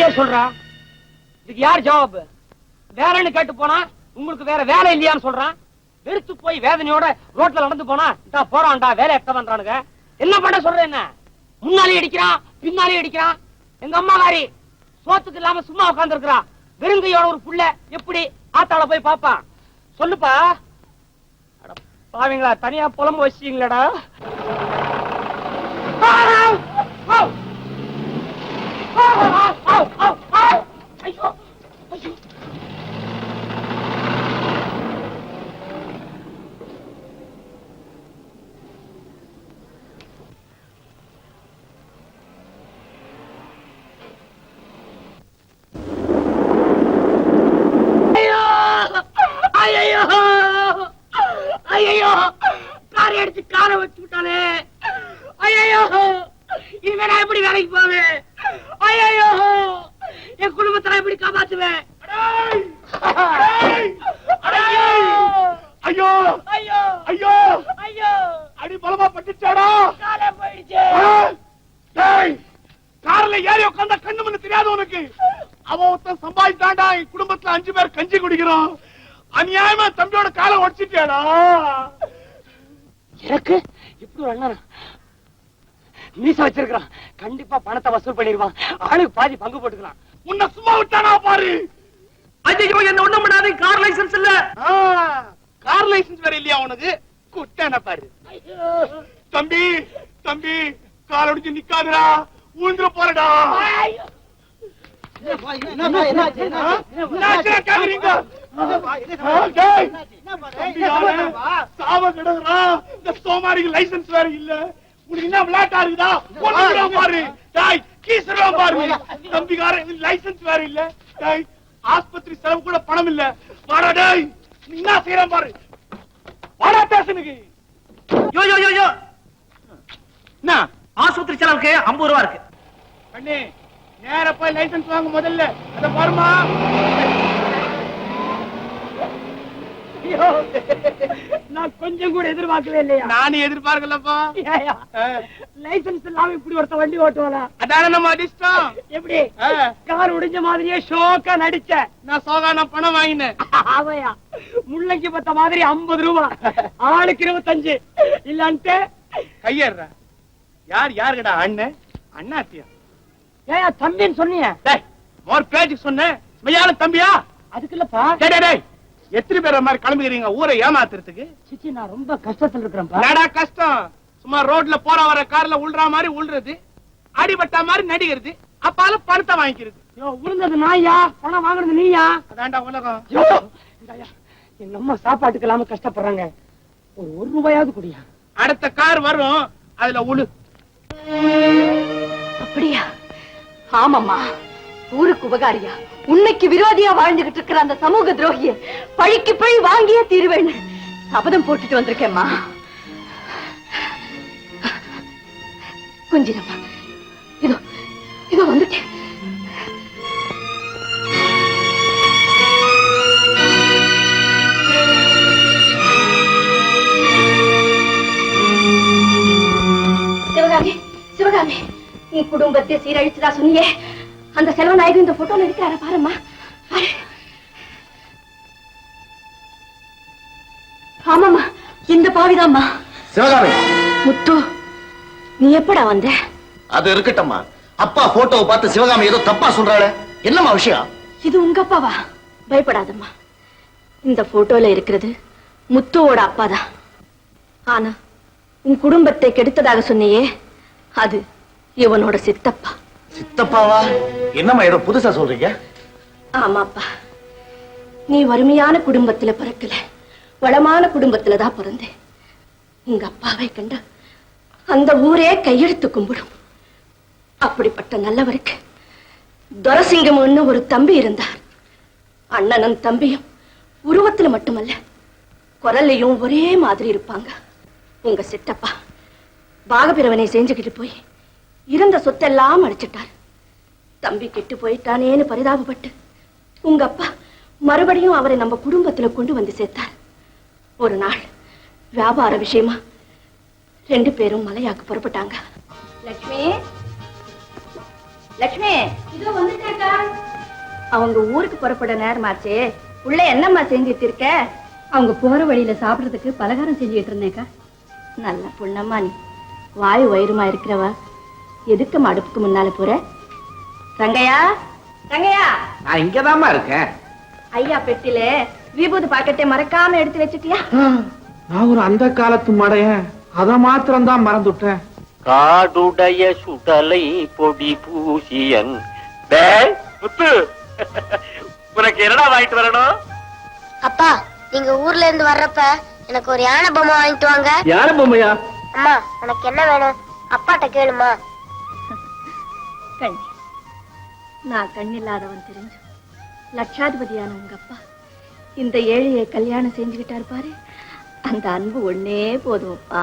நீயே சொல்றா. இதுக்கு யார் ஜவாபு? வேலைன்னு கேட்டு போனா உங்களுக்கு வேற வேலை இல்லையான்னு சொல்றான் வெறுத்து போய் வேதனையோட ரோட்ல நடந்து போனா இந்தா போறான்டா வேலை எத்த பண்றானுங்க. என்ன பண்ண சொல்ற என்ன? முன்னாலே அடிக்கிறான் பின்னாலே அடிக்கிறான் எங்க அம்மா காரி சோத்துக்கு இல்லாம சும்மா உட்கார்ந்து இருக்கிறா வெறுங்கையோட ஒரு புள்ள எப்படி ஆத்தாள போய் பாப்பான் சொல்லுப்பா. பாவீங்களா தனியா புலம்பு வச்சிட்டீங்களடா ஐயோ ஐயோ ஐயோ ஐயோ ஐயோ காரை அடிச்சு வச்சு விட்டானே ஐயோ இனிமே நான் எப்படி வேலைக்கு போவேன் ஐயோ என் குடும்பத்தை எப்படி காப்பாத்துவேன் ஐயோ! ஐயோ! ஐயோ! ஐயோ! அடி பலமா பட்டுச்சாடா? காலை போயிடுச்சு. டேய்! கார்ல ஏறி உட்கார்ந்தா கண்ணு மண்ணு தெரியாது உனக்கு. அவன் ஒருத்தன் சம்பாதித்தாண்டா என் குடும்பத்துல அஞ்சு பேர் கஞ்சி குடிக்கிறோம். அநியாயமா தம்பியோட காலை உடச்சிட்டியாடா? எனக்கு இப்படி ஒரு அண்ணன் மீச வச்சிருக்கான் கண்டிப்பா பணத்தை வசூல் பண்ணிடுவான் ஆளுக்கு பாதி பங்கு போட்டுக்கலாம் உன்னை சும்மா விட்டானா பாரு ஐயோ என்ன ஒண்ணும் பண்ணாது கார் லைசன்ஸ் இல்ல கார் லைசன்ஸ் வேற இல்லையா உனக்கு குட்டான பாரு தம்பி தம்பி கால் ஒடிச்சு நிக்காதுடா ஊந்துற போறடா? ஆ, டேய், தம்பி யாரு? சாவ கிடக்குறா. இந்த சோமாரிக்கு லைசன்ஸ் வேற இல்ல. உனக்கு என்ன விளையாட்டா இருக்குதா பாரு. டேய் பாரு. லைசன்ஸ் வேற இல்ல. டேய் ஆஸ்பத்திரி செலவு கூட பணம் இல்ல. வாடா டேய் நீ என்ன செய்யறான் பாரு. வாடா ஸ்டேஷனுக்கு யோ யோ யோ யோ. என்ன? ஆஸ்பத்திரி செலவுக்கு ஐம்பது ரூபா இருக்கு. கண்ணே நேர போய் லைசன்ஸ் வாங்க முதல்ல. அத பாருமா. ஐயோ, நான் கொஞ்சம் கூட எதிர்பார்க்கவே இல்லையா? நானும் எதிர்பார்க்கலப்பா. லைசென்ஸ் இல்லாம இப்படி ஒருத்த வண்டி ஓட்டுவானா? அதான நம்ம அதிர்ஷ்டம். எப்படி. கார் உடைஞ்ச மாதிரியே ஷோக்கா நடிச்ச. நான் சோகான பணம் வாங்கினேன். முள்ளங்கி பத்த மாதிரி ஐம்பது ரூபா. ஆளுக்கு இருபத்தஞ்சு. இல்லான்ட்டு? கையேற யார் யாருடா அண்ணன் அண்ணாத்தியா. ஏயா தம்பின்னு சொன்னீங்க டேய் மோர் பேச்சுக்கு சொன்னேன். மெய்யால தம்பியா? அதுக்கு இல்லப்பா. டேய். எத்தனை பேர் மாதிரி கிளம்புகிறீங்க ஊரை ஏமாத்துறதுக்கு? சிச்சி நான் ரொம்ப கஷ்டத்துல இருக்கிறேன்ப்பா. என்னடா கஷ்டம்? சும்மா ரோட்ல போற வர கார்ல உள்ற மாதிரி உள்றது அடிபட்ட மாதிரி நடிக்கிறது அப்பால பணத்தை வாங்கிக்கிறது. விழுந்தது நாயா? பணம் வாங்குறது நீயா? அதான்டா உலகம். எங்க அம்மா சாப்பாட்டுக்கு இல்லாம கஷ்டப்படுறாங்க. ஒரு ஒரு ரூபாயாவது குடியா? அடுத்த கார் வரும் அதுல உழு. அப்படியா? ஆமாம்மா. ஊருக்கு உபகாரியா? உன்னைக்கு விரோதியா வாழ்ந்துகிட்டு இருக்கிற அந்த சமூக துரோகிய பழிக்கு பழி வாங்கியே தீருவேன்னு சபதம் போட்டுட்டு வந்திருக்கேம்மா. கொஞ்சிரம்மா இதோ இதோ வந்துட்டேன். சிவகாமி சிவகாமி நீ குடும்பத்தை சீரழிச்சதா சொன்னியே. அந்த செல்வநாயகன் இந்த போட்டோல இருக்கிறார பாரும்மா. பாரு. ஆமாம்மா இந்த பாவிதாம்மா. சிவகாமி. முத்து நீ எப்படா வந்த? அது இருக்கட்டும்மா. அப்பா போட்டோவை பார்த்து சிவகாமி ஏதோ தப்பா சொல்றாளே. என்னம்மா விஷயம்? இது உங்க அப்பாவா? பயப்படாதம்மா. இந்த போட்டோல இருக்கிறது முத்துவோட அப்பாதான். ஆனா உன் குடும்பத்தை கெடுத்ததாக சொன்னியே அது இவனோட சித்தப்பா. சித்தப்பாவா? என்னம்மா ஏதோ புதுசா சொல்றீங்க? ஆமாப்பா. நீ வறுமையான குடும்பத்துல பிறக்கல. வளமான குடும்பத்துல தான் பிறந்தேன் உங்க அப்பாவை கண்ட அந்த ஊரே கையெழுத்து கும்பிடும். அப்படிப்பட்ட நல்லவருக்கு துரசிங்கம்னு ஒரு தம்பி இருந்தார். அண்ணனும் தம்பியும் உருவத்துல மட்டுமல்ல குரல்லையும் ஒரே மாதிரி இருப்பாங்க. உங்க சித்தப்பா பாகபிரவனை செஞ்சுக்கிட்டு போய் இருந்த சொத்தெல்லாம் அடிச்சிட்டார். தம்பி கெட்டு போயிட்டானேன்னு பரிதாபப்பட்டு உங்க அப்பா மறுபடியும் அவரை நம்ம குடும்பத்துல கொண்டு வந்து சேர்த்தார். ஒரு நாள் வியாபார விஷயமா ரெண்டு பேரும் மலையாக்கு புறப்பட்டாங்க. லட்சுமி லட்சுமி இதோ வந்துட்டேக்கா அவங்க ஊருக்கு புறப்பட நேரமாச்சே. உள்ள என்னம்மா செஞ்சுட்டு இருக்க? அவங்க போற வழியில சாப்பிடுறதுக்கு பலகாரம் செஞ்சுட்டு இருந்தேக்கா. நல்ல பொண்ணம்மா நீ. வாயு வயிறுமா இருக்கிறவ? எதுக்கு அடுப்புக்கு முன்னால போற? ரங்கையா ரங்கையா நான் இங்கதாம்மா இருக்கேன். ஐயா பெட்டில விபூதி பாக்கெட்டை மறக்காம எடுத்து வச்சிட்டியா? நான் ஒரு அந்த காலத்து மடையன் அத மாத்திரம் தான் மறந்துட்டேன். காடுடைய சுடலை பொடி பூசியன். டேய், முத்து. உனக்கு என்னடா வாங்கிட்டு வரணும்? அப்பா நீங்க ஊர்ல இருந்து வர்றப்ப எனக்கு ஒரு யானை பொம்மை வாங்கிட்டு வாங்க. யார பொம்மையா? அம்மா உனக்கு என்ன வேணும்? அப்பாட்ட கேளுமா. கண்ணி. நான் கண்ணில்லாதவன் தெரிஞ்சு. லட்சாதிபதியான உங்க அப்பா இந்த ஏழையை கல்யாணம் செஞ்சுக்கிட்டாரு பாரு. அந்த அன்பு ஒண்ணே போதும்ப்பா.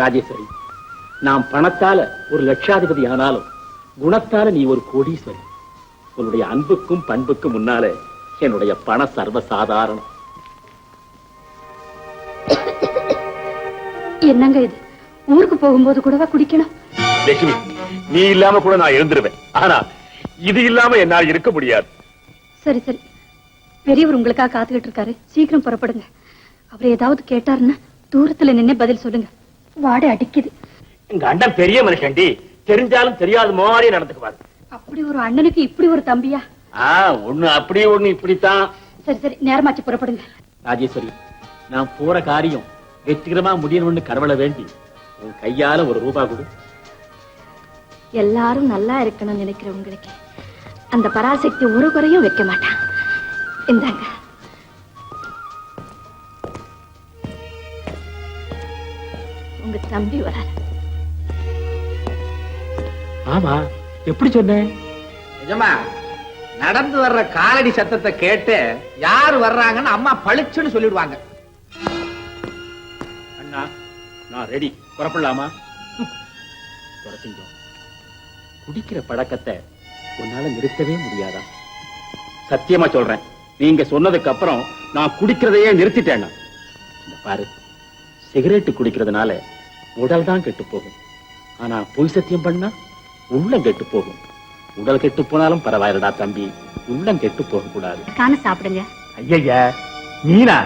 ராஜேஸ்வரி நாம் பணத்தால ஒரு லட்சாதிபதி ஆனாலும் குணத்தால நீ ஒரு கோடீஸ்வரி. உன்னுடைய அன்புக்கும் பண்புக்கும் முன்னால என்னுடைய பண சர்வ சாதாரணம் என்னங்க இது? ஊருக்கு போகும்போது கூடவா குடிக்கணும்? லட்சுமி நீ இல்லாம கூட நான் இருந்துருவேன். ஆனா இது இல்லாம என்னால் இருக்க முடியாது. சரி சரி. பெரியவர் உங்களுக்காக காத்துக்கிட்டு இருக்காரு. சீக்கிரம் புறப்படுங்க. அவர் ஏதாவது கேட்டாருன்னா தூரத்துல நின்னே பதில் சொல்லுங்க. வாடை அடிக்குது. எங்க அண்ணன் பெரிய மனுஷன்டி. தெரிஞ்சாலும் தெரியாத மாதிரி நடந்துக்குவாரு. அப்படி ஒரு அண்ணனுக்கு இப்படி ஒரு தம்பியா? ஆ ஒண்ணு அப்படி ஒண்ணு இப்படித்தான். சரி சரி. நேரமாச்சு புறப்படுங்க. ராஜேஸ்வரி நான் போற காரியம் வெற்றிகரமா முடியணும்னு கடவுளை வேண்டி. உன் கையால ஒரு ரூபா கொடு. எல்லாரும் நல்லா இருக்கணும்னு நினைக்கிற உங்களுக்கு அந்த பராசக்தி ஒரு குறையும் வைக்க மாட்டான். இந்தாங்க. உங்க தம்பி வராரு. ஆமா எப்படி சொன்னேன் நிஜமா நடந்து வர்ற காலடி சத்தத்தை கேட்டு யார் வர்றாங்கன்னு அம்மா பளிச்சுன்னு சொல்லிடுவாங்க. அண்ணா நான் ரெடி புறப்படலாமா? துரசிங்கம் குடிக்கிற பழக்கத்தை உன்னால நிறுத்தவே முடியாதா? சத்தியமா சொல்றேன். நீங்க சொன்னதுக்கு அப்புறம் நான் குடிக்கிறதையே நிறுத்திட்டேன்னா. இந்த பாரு சிகரெட் குடிக்கிறதுனால உடல் தான் கெட்டு போகும். ஆனா பொய் சத்தியம் பண்ணா உள்ளம் கெட்டு போகும். உடல் கெட்டு போனாலும் பரவாயில்லடா தம்பி. உள்ளம் கெட்டு போக கூடாது. காண சாப்பிடுங்க. ஐயா நீனா?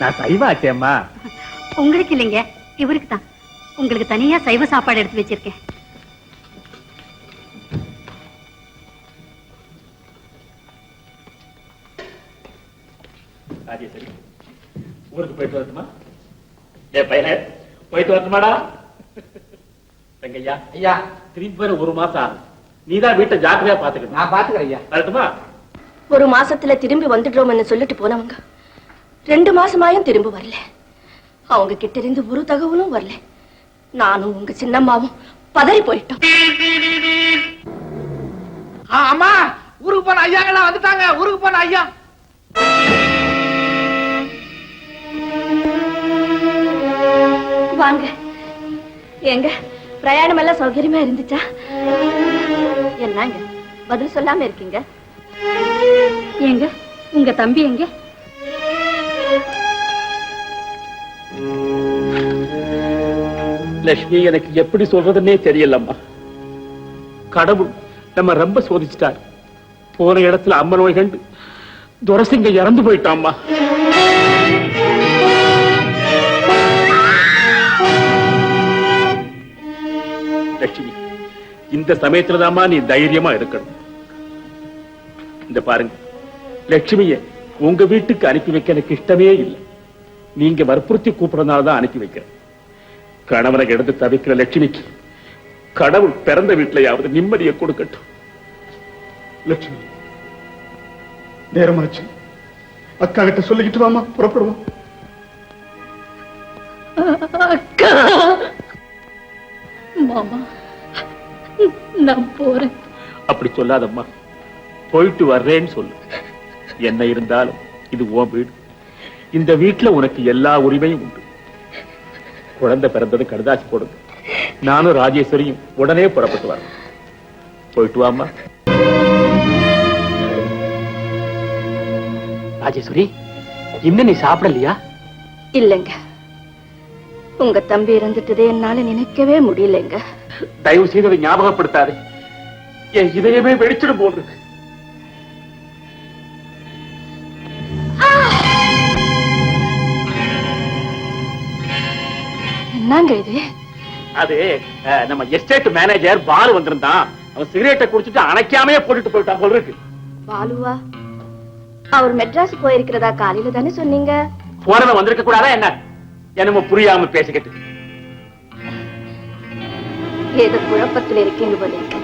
நான் சைவாச்சேம்மா உங்களுக்கு இல்லைங்க இவருக்கு தான். உங்களுக்கு தனியா சைவ சாப்பாடு எடுத்து வச்சிருக்கேன். ராஜேஸ்வரி ஊருக்கு போயிட்டு வரட்டுமா? ஏ பையனே போயிட்டு வரட்டுமாடா? தங்கையா? ஐயா. திரும்பி வர ஒரு மாசம் ஆகும் நீதான் வீட்டை ஜாக்கிரதையா பாத்துக்கணும். நான் பாத்துக்கிறேன் ஐயா. வரட்டுமா? ஒரு மாசத்துல திரும்பி வந்துடுறோம்னு சொல்லிட்டு போனவங்க ரெண்டு மாசமாயும் திரும்ப வரல. அவங்க கிட்ட இருந்து ஒரு தகவலும் வரல. நானும் உங்க சின்னம்மாவும் பதறி போயிட்டோம். ஆ, அம்மா ஊருக்கு போன ஐயாங்கெல்லாம் வந்துட்டாங்க. ஊருக்கு போன ஐயா. வாங்க. எங்க பிரயாணம் எல்லாம் சௌகரியமா இருந்துச்சா? என்னங்க பதில் சொல்லாம இருக்கீங்க? எங்க உங்க தம்பி எங்க? லட்சுமி எனக்கு எப்படி சொல்றதுன்னே தெரியலம்மா. கடவுள் நம்ம ரொம்ப சோதிச்சிட்டார். போன இடத்துல அம்மனோய் நோய் கண்டு துரசிங்க இறந்து போயிட்டாம்மா. இந்த சமயத்துலதாம்மா நீ தைரியமா இருக்கணும் இந்த பாருங்க லட்சுமிய உங்க வீட்டுக்கு அனுப்பி வைக்க எனக்கு இஷ்டமே இல்லை. நீங்க வற்புறுத்தி கூப்பிடறதுனால தான் அனுப்பி வைக்கிறேன். கணவனை எடுத்து தவிக்கிற லட்சுமிக்கு கடவுள் பிறந்த வீட்டிலையாவது நிம்மதியை கொடுக்கட்டும். லட்சுமி நேரமாச்சு. அக்கா கிட்ட சொல்லிக்கிட்டு வாமா புறப்படுவோம். அக்கா! மாமா நான் போறேன். அப்படி சொல்லாதம்மா. போயிட்டு வர்றேன்னு சொல்லு. என்ன இருந்தாலும் இது உன் வீடு. இந்த வீட்டுல உனக்கு எல்லா உரிமையும் உண்டு. குழந்தை பிறந்தது கடுதாசி போடுங்க நானும் ராஜேஸ்வரியும் உடனே புறப்பட்டு வரோம் போயிட்டு வாம்மா. ராஜேஸ்வரி இன்னும் நீ சாப்பிடலையா? இல்லைங்க. உங்க தம்பி இறந்துட்டதே என்னால நினைக்கவே முடியலங்க. தயவு செய்து அதை ஞாபகப்படுத்தாது. என் இதயமே வெடிச்சிடும் போன்றது என்னங்க இது? அது நம்ம எஸ்டேட் மேனேஜர் பாலு வந்திருந்தான். அவன் சிகரெட்டை குடிச்சிட்டு அணைக்காமையே போட்டுட்டு போயிட்டான் போல இருக்கு. பாலுவா அவர் மெட்ராஸ் போயிருக்கிறதா காலையில தானே சொன்னீங்க? போறத வந்திருக்க கூடாதா என்ன? என்னமோ புரியாம பேசிக்கிட்டு. ஏதோ குழப்பத்தில் இருக்கீங்க போல இருக்கு.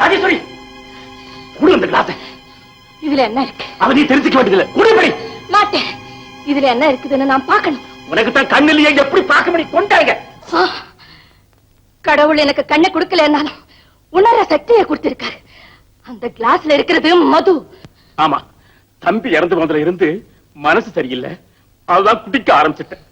ராஜேஸ்வரி குடி கிளாஸ். இதுல என்ன இருக்கு? அவன் நீ தெரிஞ்சுக்க வேண்டியதில்லை. மாட்டேன். இதுல என்ன இருக்குதுன்னு நான் பார்க்கணும். உனக்கு தான் கண்ணிலேயே எப்படி பார்க்க முடியும்? கொண்டாங்க கடவுள் எனக்கு கண்ணை கொடுக்கலன்னாலும் உணர சக்தியை கொடுத்திருக்காரு. அந்த கிளாஸ்ல இருக்கிறது மது. ஆமா தம்பி இறந்து போனதுல இருந்து மனசு சரியில்லை. அதுதான் குடிக்க ஆரம்பிச்சிட்டேன்.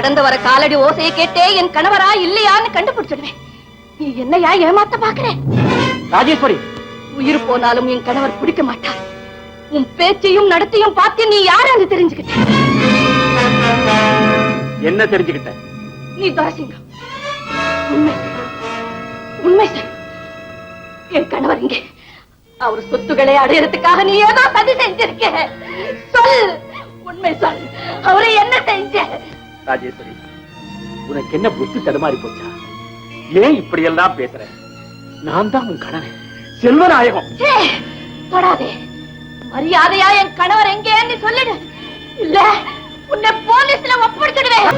நடந்து வர காலடி ஓசையை கேட்டே என் கணவரா இல்லையான்னு கண்டுபிடிச்சிடுவேன். நீ என்னையா ஏமாத்த பாக்குறேன் ராஜேஸ்வரி! உயிர் போனாலும் என் கணவர் பிடிக்க மாட்டார். உன் பேச்சையும் நடத்தையும் பார்த்து நீ யாருன்னு தெரிஞ்சுக்கிட்ட. என்ன தெரிஞ்சுக்கிட்ட? நீ துரசிங்கம் உண்மை. உண்மை சொல். என் கணவர் இங்கே. அவர் சொத்துக்களை அடையறதுக்காக நீ ஏதோ சதி செஞ்சிருக்க. சொல். உண்மை சொல். அவரை என்ன செஞ்ச? ராஜேஸ்வரி உனக்கு என்ன புத்தி தடுமாறி போச்சா? ஏன் இப்படி எல்லாம் பேசுற? நான் தான் உன் கணவன். செல்வநாயகம். தொடாதே. மரியாதையா என் கணவர் எங்கேன்னு சொல்லிடு. இல்ல உன்னை போலீஸ்ல ஒப்படைச்சிடுவேன்.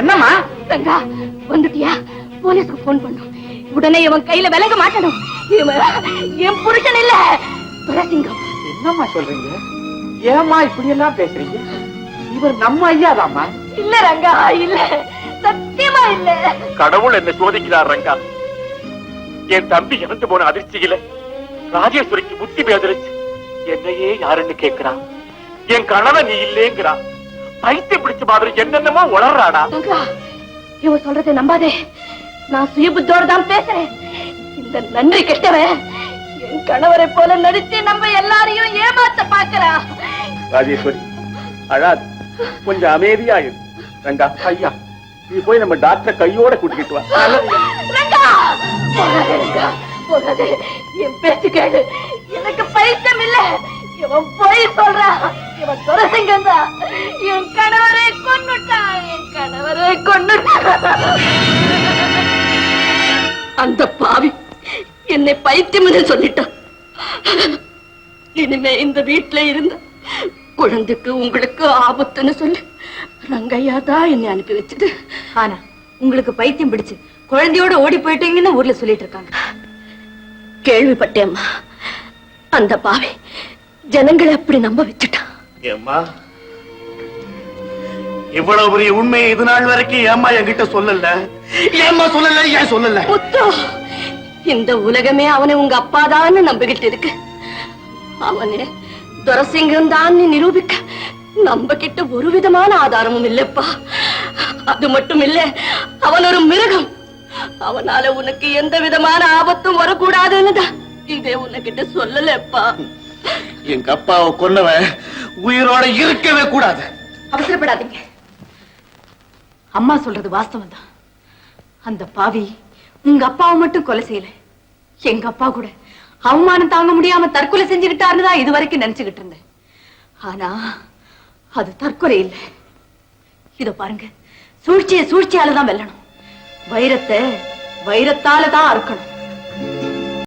என்னம்மா? ரங்கா வந்துட்டியா? போலீஸ்க்கு போன் பண்ணும். உடனே இவன் கையில விலக மாட்டணும். என் புருஷன் இல்ல. துரசிங்கம். என்னம்மா சொல்றீங்க? ஏம்மா இப்படி எல்லாம் பேசுறீங்க? இவர் நம்ம ஐயாதாம்மா. இல்ல ரங்கா. இல்ல. சத்தியமா இல்ல. கடவுள் என்ன சோதிக்கிறார் ரங்கா. என் தம்பி இறந்து போன அதிர்ச்சியில ராஜேஸ்வரிக்கு புத்தி பேதரிச்சு என்னையே யாருன்னு கேக்குறா என் கணவன் நீ இல்லேங்கிறா பைத்தியம் பிடிச்ச மாதிரி என்னென்னமோ உளறாடா. ரங்கா இவன் சொல்றதை நம்பாதே. நான் சுயபுத்தோடு தான் பேசுறேன். இந்த நன்றி கெட்டவன் என் கணவரை போல நடிச்சு நம்ம எல்லாரையும் ஏமாத்த பாக்குறா ராஜேஸ்வரி. அழாது. கொஞ்சம் அமைதியா இரு. ரங்கா ஐயா நீ போய் நம்ம டாக்டர் கையோட கூட்டிக்கிட்டு வா. என் பேச்சு கேடு எனக்கு பைத்தியம் இல்ல. இவன் போய் சொல்றான் இவன் துரசிங்கம் தான் என் கணவரை கொண்டுட்டான் என் கணவரை கொண்டுட்டான் அந்த பாவி என்னை பைத்தியம் சொல்லிட்டான். இனிமே இந்த வீட்டுல இருந்த குழந்தைக்கு உங்களுக்கு ஆபத்துன்னு சொல்லி. ரங்கையா தான் என்னை அனுப்பி வச்சது. ஆனா உங்களுக்கு பைத்தியம் பிடிச்சு குழந்தையோட ஓடி போயிட்டீங்கன்னு ஊர்ல சொல்லிட்டு இருக்காங்க. கேள்விப்பட்டேம்மா. அந்த பாவி ஜனங்களை அப்படி நம்ப வச்சுட்டான் ஏம்மா இவ்வளவு பெரிய உண்மையை இது நாள் வரைக்கும் ஏம்மா என்கிட்ட சொல்லல? ஏம்மா சொல்லல ஏன் சொல்லல? முத்து இந்த உலகமே அவனை உங்க அப்பாதான்னு நம்பிக்கிட்டு இருக்கு. அவனே துரசிங்கம் தான் நிரூபிக்க. நம்ம கிட்ட ஒரு விதமான ஆதாரமும் இல்லப்பா. அது மட்டும் இல்ல அவன் ஒரு மிருகம். அவனால உனக்கு எந்த விதமான ஆபத்தும் வரக்கூடாதுன்னு தான் இதே உன்கிட்ட சொல்லலப்பா. எங்க அப்பாவை கொன்னவன் உயிரோட இருக்கவே கூடாது. அவசரப்படாதீங்க. அம்மா சொல்றது வாஸ்தவம் தான் அந்த பாவி உங்க அப்பாவை மட்டும் கொலை செய்யல. எங்க அப்பா கூட. அவமானம் தாங்க முடியாம தற்கொலை செஞ்சுக்கிட்டாருன்னு தான் இது வரைக்கும் நினைச்சுக்கிட்டு இருந்தேன். ஆனா அது தற்கொலை இல்லை. இதை பாருங்க. சூழ்ச்சியை சூழ்ச்சியால தான் வெல்லணும். வைரத்தை வைரத்தால தான் அறுக்கணும்.